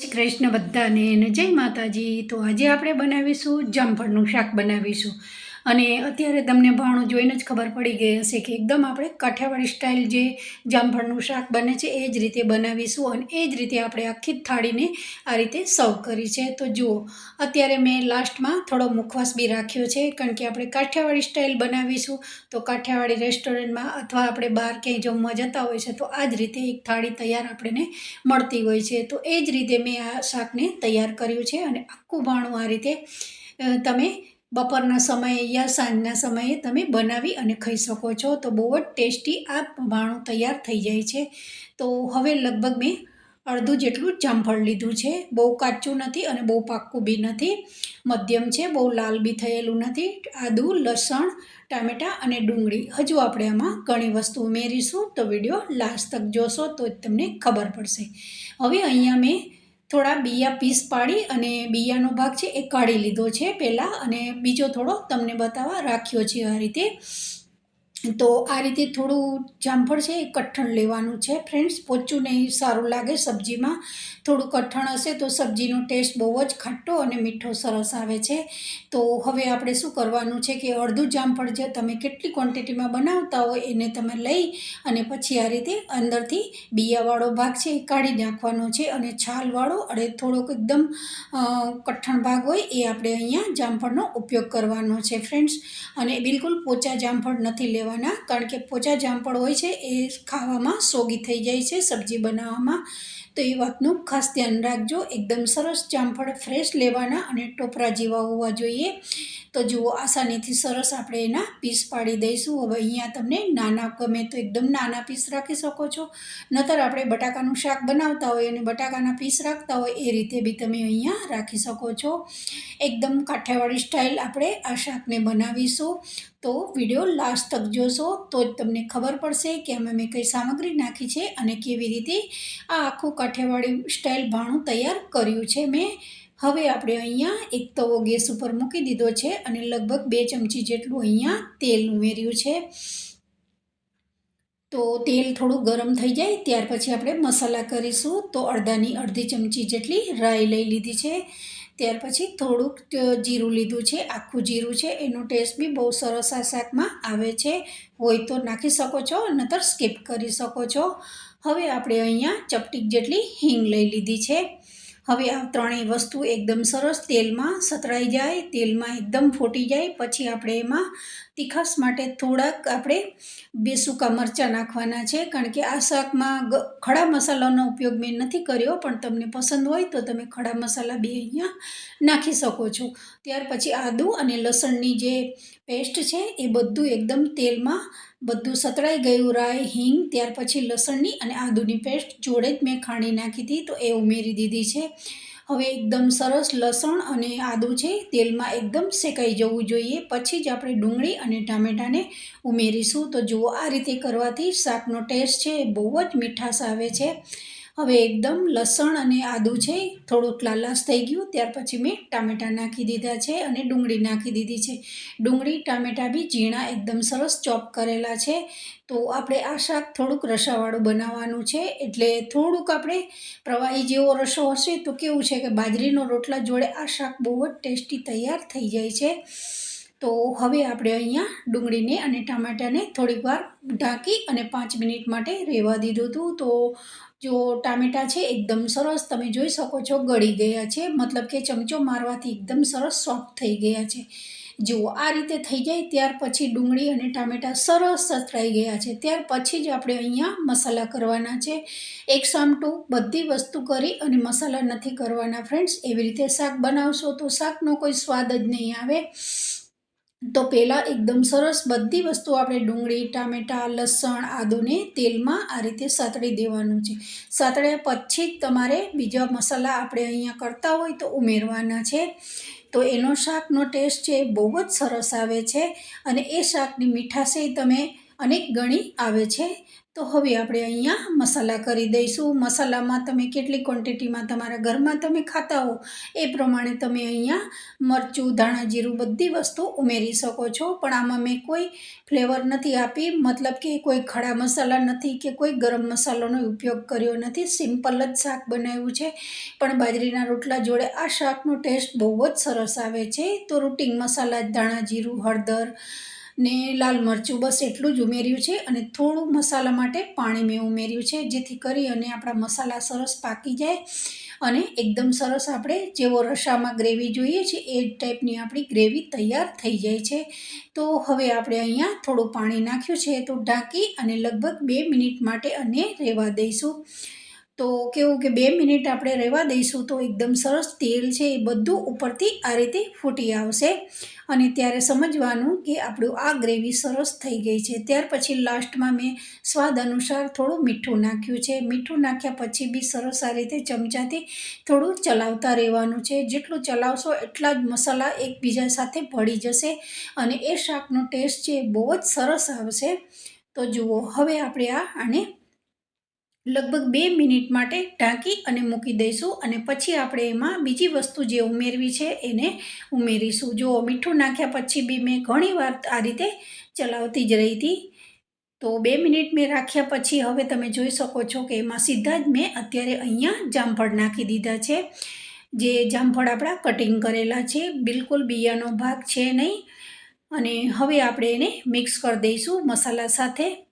શ્રી કૃષ્ણ બધાને જય માતાજી. તો આજે આપણે બનાવીશું જામફળનું શાક બનાવીશું. અને અત્યારે તમને ભાણું જોઈને જ ખબર પડી ગઈ હશે કે એકદમ આપણે કાઠિયાવાડી સ્ટાઇલ જે જામફળનું શાક બને છે, એ જ રીતે બનાવીશું અને એ જ રીતે આપણે આખી થાળીને આ રીતે સર્વ કરી છે. તો જુઓ, અત્યારે મેં લાસ્ટમાં થોડો મુખવાસ બી રાખ્યો છે, કારણ કે આપણે કાઠિયાવાડી સ્ટાઇલ બનાવીશું. તો કાઠિયાવાડી રેસ્ટોરન્ટમાં અથવા આપણે બહાર ક્યાંય જમવા જતા હોય છે, તો આ જ રીતે એક થાળી તૈયાર આપણને મળતી હોય છે. તો એ જ રીતે મેં આ શાકને તૈયાર કર્યું છે અને આખું ભાણું આ રીતે તમે બપોરના સમયે યા સાંજના સમયે તમે બનાવી અને ખાઈ શકો છો. તો બહુ જ ટેસ્ટી આ ભાણું તૈયાર થઈ જાય છે. તો હવે લગભગ મેં અડધું જેટલું જામફળ લીધું છે. બહુ કાચું નથી અને બહુ પાક્કું બી નથી. મધ્યમ છે, બહુ લાલ બી થયેલું નથી. આદું, લસણ, ટામેટાં અને ડુંગળી હજુ આપણે આમાં ઘણી વસ્તુ ઉમેરીશું. તો વીડિયો લાસ્ટ તક જોશો તો જ તમને ખબર પડશે. હવે અહીંયા મેં થોડા બિયા પીસ પાડી અને બિયાનો ભાગ છે એ કાઢી લીધો છે પહેલાં અને બીજો થોડો તમને બતાવવા રાખ્યો છે આ રીતે. તો આ રીતે થોડું જામફળ છે એ કઠણ લેવાનું છે. ફ્રેન્ડ્સ પોચું નહીં સારું લાગે સબ્જીમાં. થોડું કઠણ હશે તો સબ્જીનો ટેસ્ટ બહુ જ ખાટો અને મીઠો સરસ આવે છે. તો હવે આપણે શું કરવાનું છે કે અડધું જામફળ જે તમે કેટલી ક્વોન્ટિટીમાં બનાવતા હોય એને તમે લઈ અને પછી આ રીતે અંદરથી બિયાવાળો ભાગ છે એ કાઢી નાખવાનો છે અને છાલવાળો અને થોડોક એકદમ કઠણ ભાગ હોય એ આપણે અહીંયા જામફળનો ઉપયોગ કરવાનો છે. ફ્રેન્ડ્સ અને બિલકુલ પોચા જામફળ નથી લેવાના. કારણ કે પોચા જામફળ હોય છે એ ખાવામાં સોગી થઈ જાય છે સબ્જી બનાવવામાં. તો એ વાતનું ખાસ ધ્યાન રાખજો. એકદમ સરસ જામફળ ફ્રેશ લેવાના અને ટોપરા જેવા હોવા જોઈએ. તો જુઓ, આસાનીથી સરસ આપણે એના પીસ પાડી દઈશું. હવે અહીંયા તમને નાના, ગમે તો એકદમ નાના પીસ રાખી શકો છો. નતર આપણે બટાકાનું શાક બનાવતા હોય અને બટાકાના પીસ રાખતા હોય, એ રીતે બી તમે અહીંયા રાખી શકો છો. એકદમ કાઠિયાવાડી સ્ટાઇલ આપણે આ શાકને બનાવીશું. તો વીડિયો લાસ્ટ તક જોશો, તો જ તમને ખબર પડશે કે અમે મેં કઈ સામગ્રી નાખી છે અને કેવી રીતે આ આખું કાઠિયાવાડી સ્ટાઇલ ભાણું તૈયાર કર્યું છે મેં. હવે આપણે અહીંયા એક તવો ગેસ ઉપર મૂકી દીધો છે અને લગભગ બે ચમચી જેટલું અહીંયા તેલ ઉમેર્યું છે. તો તેલ થોડું ગરમ થઈ જાય, ત્યાર પછી આપણે મસાલા કરીશું. તો અડધાની અડધી ચમચી જેટલી રાઈ લઈ લીધી છે. ત્યાર પછી થોડુંક જીરું લીધું છે, આખું જીરું છે, એનો ટેસ્ટ બી બહુ સરસ આ શાકમાં આવે છે. હોય તો નાખી શકો છો નતર સ્કીપ કરી શકો છો. હવે આપણે અહીંયા ચપટીક જેટલી હિંગ લઈ લીધી છે. હવે આ ત્રણેય વસ્તુ એકદમ સરસ તેલમાં સતળાઈ જાય, તેલમાં એકદમ ફોટી જાય, પછી આપણે એમાં તીખાસ માટે થોડાક આપણે બે સૂકા મરચાં નાખવાના છે. કારણ કે આ શાકમાં ખડા મસાલાનો ઉપયોગ મેં નથી કર્યો, પણ તમને પસંદ હોય તો તમે ખડા મસાલા બે અહીંયા નાખી શકો છો. ત્યાર પછી આદું અને લસણની જે પેસ્ટ છે, એ બધું એકદમ તેલમાં બધું સતળાઈ ગયું, રાઈ, હિંગ, ત્યાર પછી લસણની અને આદુની પેસ્ટ જોડે જ મેં ખાંડી નાખી હતી, તો એ ઉમેરી દીધી છે. હવે એકદમ સરસ લસણ અને આદું છે, તેલમાં એકદમ શેકાઈ જવું જોઈએ. પછી જ આપણે ડુંગળી અને ટામેટાને ઉમેરીશું. તો જુઓ આ રીતે કરવાથી શાકનો ટેસ્ટ છે એ બહુ જ મીઠાશ આવે છે. હવે એકદમ લસણ અને આદું છે થોડુંક લાલાશ થઈ ગયું, ત્યાર પછી મેં ટામેટાં નાખી દીધા છે અને ડુંગળી નાખી દીધી છે. ડુંગળી, ટામેટાં બી ઝીણા એકદમ સરસ ચોપ કરેલા છે. તો આપણે આ શાક થોડુંક રસાવાળું બનાવવાનું છે. એટલે થોડુંક આપણે પ્રવાહી જેવો રસો હશે તો કેવું છે કે બાજરીનો રોટલા જોડે આ શાક બહુ જ ટેસ્ટી તૈયાર થઈ જાય છે. તો હવે આપણે અહીંયા ડુંગળીને અને ટામેટાને થોડીક વાર ઢાંકી અને પાંચ મિનિટ માટે રહેવા દીધું હતું. તો જો ટામેટાં છે, એકદમ સરસ તમે જોઈ શકો છો, ગળી ગયા છે. મતલબ કે ચમચો મારવાથી એકદમ સરસ સોફ્ટ થઈ ગયા છે. જુઓ, આ રીતે થઈ જાય ત્યાર પછી ડુંગળી અને ટામેટાં સરસ સતરાઈ ગયા છે. ત્યાર પછી જ આપણે અહીંયા મસાલા કરવાના છે. એક સામટું બધી વસ્તુ કરી અને મસાલા નથી કરવાના ફ્રેન્ડ્સ એવી રીતે શાક બનાવશો તો શાકનો કોઈ સ્વાદ જ નહીં આવે. તો પહેલાં એકદમ સરસ બધી વસ્તુ આપણે ડુંગળી, ટામેટાં, લસણ, આદુને તેલમાં આ રીતે સાતળી દેવાનું છે. સાતળ્યા પછી જ તમારે બીજા મસાલા આપણે અહીંયા કરતા હોય તો ઉમેરવાના છે. તો એનો શાકનો ટેસ્ટ છે એ બહુ જ સરસ આવે છે અને એ શાકની મીઠાશે તમે અનેક ગણી આવે છે. તો હવે આપણે અહીંયા મસાલા કરી દઈશું. મસાલામાં તમે કેટલી ક્વોન્ટિટીમાં તમારા ઘરમાં તમે ખાતા હો એ પ્રમાણે તમે અહીંયા મરચું, ધાણા જીરું બધી વસ્તુ ઉમેરી શકો છો. પણ આમાં મેં કોઈ ફ્લેવર નથી આપી. મતલબ કે કોઈ ખડા મસાલા નથી કે કોઈ ગરમ મસાલાનો ઉપયોગ કર્યો નથી. સિમ્પલ જ શાક બનાવ્યું છે. પણ બાજરીના રોટલા જોડે આ શાકનો ટેસ્ટ બહુ જ સરસ આવે છે. તો રૂટિંગ મસાલા, ધાણા જીરું, હળદર ને લાલ મરચું બસ એટલું જ ઉમેર્યું છે અને થોડું મસાલા માટે પાણી મેં ઉમેર્યું છે, જેથી કરી અને આપણા મસાલા સરસ પાકી જાય અને એકદમ સરસ આપણે જેવો રસામાં ગ્રેવી જોઈએ છે, એ ટાઈપની આપણી ગ્રેવી તૈયાર થઈ જાય છે. તો હવે આપણે અહીંયા થોડું પાણી નાખ્યું છે, તો ઢાંકી અને લગભગ બે મિનિટ માટે અને રહેવા દઈશું. તો કેવું કે બે મિનિટ આપણે રહેવા દઈશું તો એકદમ સરસ તેલ છે એ બધું ઉપરથી આ રીતે ફૂટી આવશે. અને ત્યારે સમજવાનું કે આપણું આ ગ્રેવી સરસ થઈ ગઈ છે. ત્યાર પછી લાસ્ટમાં મેં સ્વાદ અનુસાર થોડું મીઠું નાખ્યું છે. મીઠું નાખ્યા પછી બી સરસ આ રીતે ચમચાથી થોડું ચલાવતા રહેવાનું છે. જેટલું ચલાવશો એટલા જ મસાલા એકબીજા સાથે ભળી જશે અને એ શાકનો ટેસ્ટ છે બહુ જ સરસ આવશે. તો જુઓ, હવે આપણે આ આને લગભગ બે મિનિટ માટે ઢાંકી અને મૂકી દઈશું અને પછી આપણે એમાં બીજી વસ્તુ જે ઉમેરવી છે એને ઉમેરીશું. જો મીઠું નાખ્યા પછી બી મેં ઘણીવાર આ રીતે ચલાવતી જ રહી હતી. તો બે મિનિટ મેં રાખ્યા પછી હવે તમે જોઈ શકો છો કે એમાં સીધા જ મેં અત્યારે અહીંયા જામફળ નાખી દીધા છે. જે જામફળ આપણા કટિંગ કરેલા છે. બિલકુલ બિયાનો ભાગ છે નહીં. અને હવે આપણે એને મિક્સ કરી દઈશું મસાલા સાથે.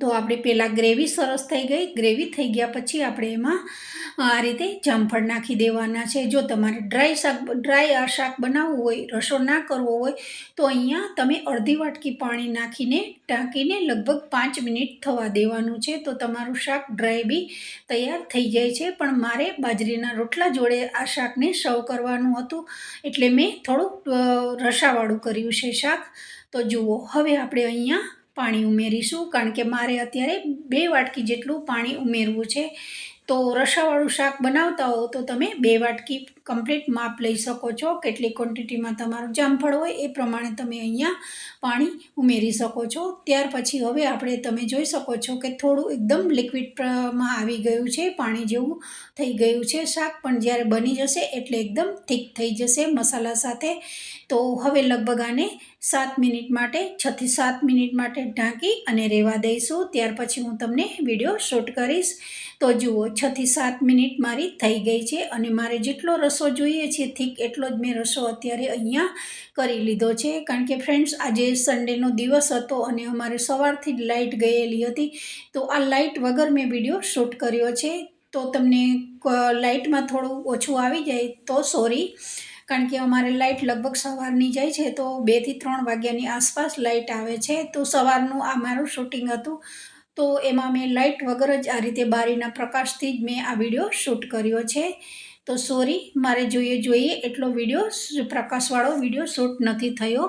તો આપણે પહેલાં ગ્રેવી સરસ થઈ ગઈ. ગ્રેવી થઈ ગયા પછી આપણે એમાં આ રીતે જામફળ નાખી દેવાના છે. જો તમારે ડ્રાય શાક, ડ્રાય આ શાક બનાવવું હોય, રસો ના કરવો હોય, તો અહીંયા તમે અડધી વાટકી પાણી નાખીને ટાંકીને લગભગ પાંચ મિનિટ થવા દેવાનું છે. તો તમારું શાક ડ્રાય બી તૈયાર થઈ જાય છે. પણ મારે બાજરીના રોટલા જોડે આ શાકને સર્વ કરવાનું હતું. એટલે મેં થોડુંક રસાવાળું કર્યું છે શાક. તો જુઓ, હવે આપણે અહીંયા પાણી ઉમેરીશું કારણ કે મારે અત્યારે બે વાટકી જેટલું પાણી ઉમેરવું છે. તો રસાવાળું શાક બનાવતા હો તો તમે બે વાટકી કમ્પ્લીટ માપ લઈ શકો છો. કેટલી ક્વોન્ટિટીમાં તમારું જામફળ હોય એ પ્રમાણે તમે અહીંયા પાણી ઉમેરી શકો છો. ત્યાર પછી હવે આપણે તમે જોઈ શકો છો કે થોડું એકદમ લિક્વિડમાં આવી ગયું છે, પાણી જેવું થઈ ગયું છે. શાક પણ જ્યારે બની જશે એટલે એકદમ થીક થઈ જશે મસાલા સાથે. તો હવે લગભગ આને સાત મિનિટ માટે છથી સાત મિનિટ માટે ઢાંકી અને રહેવા દઈશું. ત્યાર પછી હું તમને વીડિયો શૂટ કરીશ. તો જુઓ છથી સાત મિનિટ મારી થઈ ગઈ છે અને મારે જેટલો રસો જોઈએ છે થીક એટલો જ મેં રસો અત્યારે અહીંયા કરી લીધો છે. કારણ કે ફ્રેન્ડ્સ, આજે સન્ડેનો દિવસ હતો અને અમારે સવારથી જ લાઇટ ગયેલી હતી. તો આ લાઇટ વગર મેં વીડિયો શૂટ કર્યો છે. તો તમને લાઇટમાં થોડું ઓછું આવી જાય તો સોરી. કારણ કે અમારે લાઇટ લગભગ સવારની જાય છે, તો બેથી ત્રણ વાગ્યાની આસપાસ લાઇટ આવે છે. તો સવારનું આ મારું શૂટિંગ હતું. તો એમાં મેં લાઇટ વગર જ આ રીતે બારીના પ્રકાશથી જ મેં આ વીડિયો શૂટ કર્યો છે. તો સોરી, મારે જોઈએ જોઈએ એટલો વીડિયો, પ્રકાશવાળો વીડિયો શૂટ નથી થયો.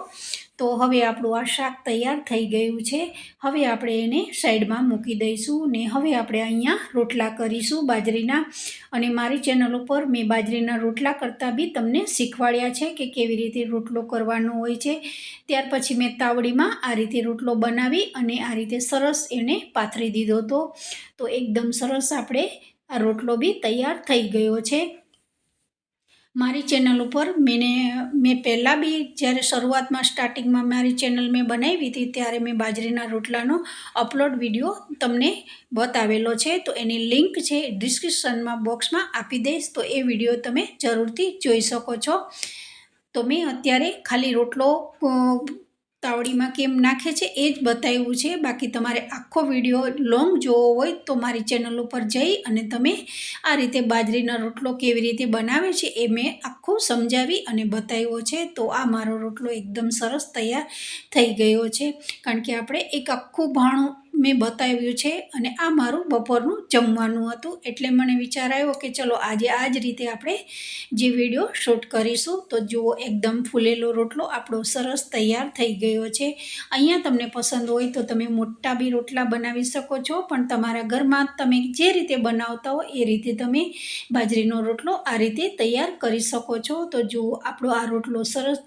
તો હવે આપણું આ શાક તૈયાર થઈ ગયું છે. હવે આપણે એને સાઈડમાં મૂકી દઈશું ને હવે આપણે અહીંયા રોટલા કરીશું બાજરીના. અને મારી ચેનલ ઉપર મેં બાજરીના રોટલા કરતાં બી તમને શીખવાડ્યા છે કે કેવી રીતે રોટલો કરવાનો હોય છે. ત્યાર પછી મેં તાવડીમાં આ રીતે રોટલો બનાવી અને આ રીતે સરસ એને પાથરી દીધો હતો. તો એકદમ સરસ આપણે આ રોટલો બી તૈયાર થઈ ગયો છે. મારી ચેનલ ઉપર મેં મેં પહેલાં બી જ્યારે શરૂઆતમાં સ્ટાર્ટિંગમાં મારી ચેનલ મેં બનાવી હતી, ત્યારે મેં બાજરીના રોટલાનો અપલોડ વીડિયો તમને બતાવેલો છે. તો એની લિંક છે ડિસ્ક્રિપ્શનમાં બોક્સમાં આપી દઈશ. તો એ વીડિયો તમે જરૂરથી જોઈ શકો છો. તો મેં અત્યારે ખાલી રોટલો તાવડીમાં કેમ નાખે છે એ જ બતાવ્યું છે. બાકી તમારે આખો વીડિયો લોંગ જોવો હોય તો મારી ચેનલ ઉપર જઈ અને તમે આ રીતે બાજરીનો રોટલો કેવી રીતે બનાવે છે એ મેં આખું સમજાવી અને બતાવ્યો છે. તો આ મારો રોટલો એકદમ સરસ તૈયાર થઈ ગયો છે. કારણ કે આપણે એક આખું ભાણું મેં બતાવ્યું છે અને આ મારું બપોરનું જમવાનું હતું. એટલે મને વિચાર આવ્યો કે ચલો આજે આ જ રીતે આપણે જે વીડિયો શૂટ કરીશું તો જુઓ એકદમ ફૂલેલો રોટલો આપણો સરસ તૈયાર થઈ ગયો છે. અહીંયા તમને પસંદ હોય તો તમે મોટા બી રોટલા બનાવી શકો છો, પણ તમારા ઘરમાં તમે જે રીતે બનાવતા હો એ રીતે તમે બાજરીનો રોટલો આ રીતે તૈયાર કરી શકો છો. તો જુઓ આપણો આ રોટલો સરસ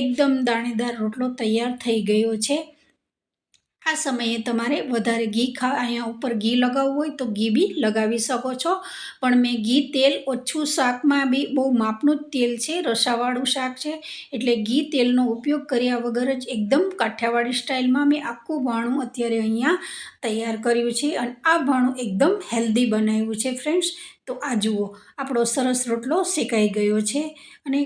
એકદમ દાણેદાર રોટલો તૈયાર થઈ ગયો છે. આ સમયે તમારે વધારે ઘી ખા, અહીંયા ઉપર ઘી લગાવવું હોય તો ઘી બી લગાવી શકો છો. પણ મેં ઘી તેલ ઓછું શાકમાં બી બહુ માપનું જ તેલ છે, રસાવાળું શાક છે. એટલે ઘી તેલનો ઉપયોગ કર્યા વગર જ એકદમ કાઠિયાવાડી સ્ટાઇલમાં મેં આખું ભાણું અત્યારે અહીંયા તૈયાર કર્યું છે અને આ ભાણું એકદમ હેલ્ધી બનાવ્યું છે ફ્રેન્ડ્સ. તો આ જુઓ, આપણો સરસ રોટલો શેકાઈ ગયો છે અને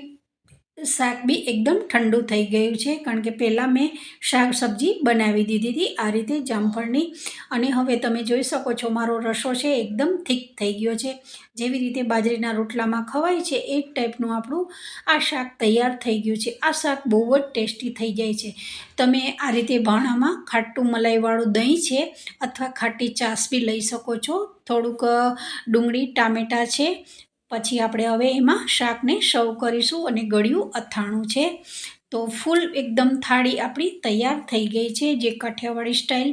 શાક બી એકદમ ઠંડુ થઈ ગયું છે. કારણ કે પહેલાં મેં શાક સબ્જી બનાવી દીધી હતી આ રીતે જામફળની. અને હવે તમે જોઈ શકો છો મારો રસો છે એકદમ થીક થઈ ગયો છે. જેવી રીતે બાજરીના રોટલામાં ખવાય છે એ ટાઈપનું આપણું આ શાક તૈયાર થઈ ગયું છે. આ શાક બહુ જ ટેસ્ટી થઈ જાય છે. તમે આ રીતે ભાણામાં ખાટું મલાઈવાળું દહીં છે અથવા ખાટી ચાસ બી લઈ શકો છો. થોડુંક ડુંગળી, ટામેટાં છે પછી આપણે હવે એમાં શાકને સર્વ કરીશું અને ગળ્યું અથાણું છે. તો ફૂલ એકદમ થાળી આપણી તૈયાર થઈ ગઈ છે, જે કાઠિયાવાડી સ્ટાઇલ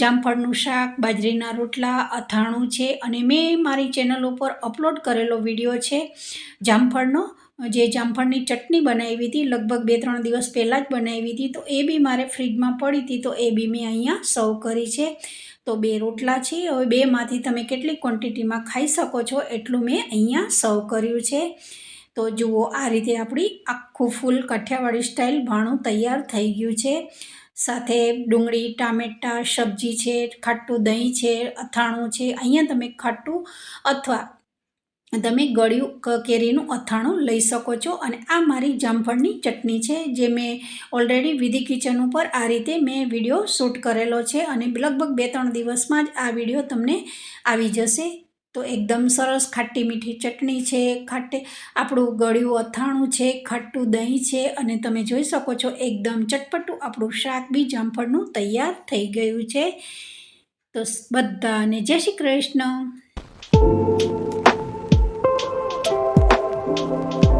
જામફળનું શાક, બાજરીના રોટલા, અથાણું છે. અને મેં મારી ચેનલ ઉપર અપલોડ કરેલો વીડિયો છે, જામફળનો, જે જામફળની ચટણી બનાવી હતી, લગભગ બે ત્રણ દિવસ પહેલાં જ બનાવી હતી. તો એ બી મારે ફ્રીજમાં પડી હતી, તો એ બી મેં અહીંયા સર્વ કરી છે. તો બે રોટલા છે. હવે બેમાંથી તમે કેટલી ક્વોન્ટિટીમાં ખાઈ શકો છો એટલું મેં અહીંયા સર્વ કર્યું છે. તો જુઓ આ રીતે આપણી આખું ફૂલ કાઠિયાવાડી સ્ટાઇલ ભાણું તૈયાર થઈ ગયું છે. સાથે ડુંગળી, ટામેટાં, સબ્જી છે, ખાટું દહીં છે, અથાણું છે. અહીંયા તમે ખાટું અથવા તમે ગળ્યું કેરીનું અથાણું લઈ શકો છો અને આ મારી જામફળની ચટણી છે, જે મેં ઓલરેડી વિધિ કિચન ઉપર આ રીતે મેં વીડિયો શૂટ કરેલો છે અને લગભગ બે ત્રણ દિવસમાં જ આ વીડિયો તમને આવી જશે. તો એકદમ સરસ ખાટી મીઠી ચટણી છે, ખાટે આપણું ગળ્યું અથાણું છે, ખાટું દહીં છે અને તમે જોઈ શકો છો એકદમ ચટપટું આપણું શાક બી જામફળનું તૈયાર થઈ ગયું છે. તો બધાને જય શ્રી કૃષ્ણ. Música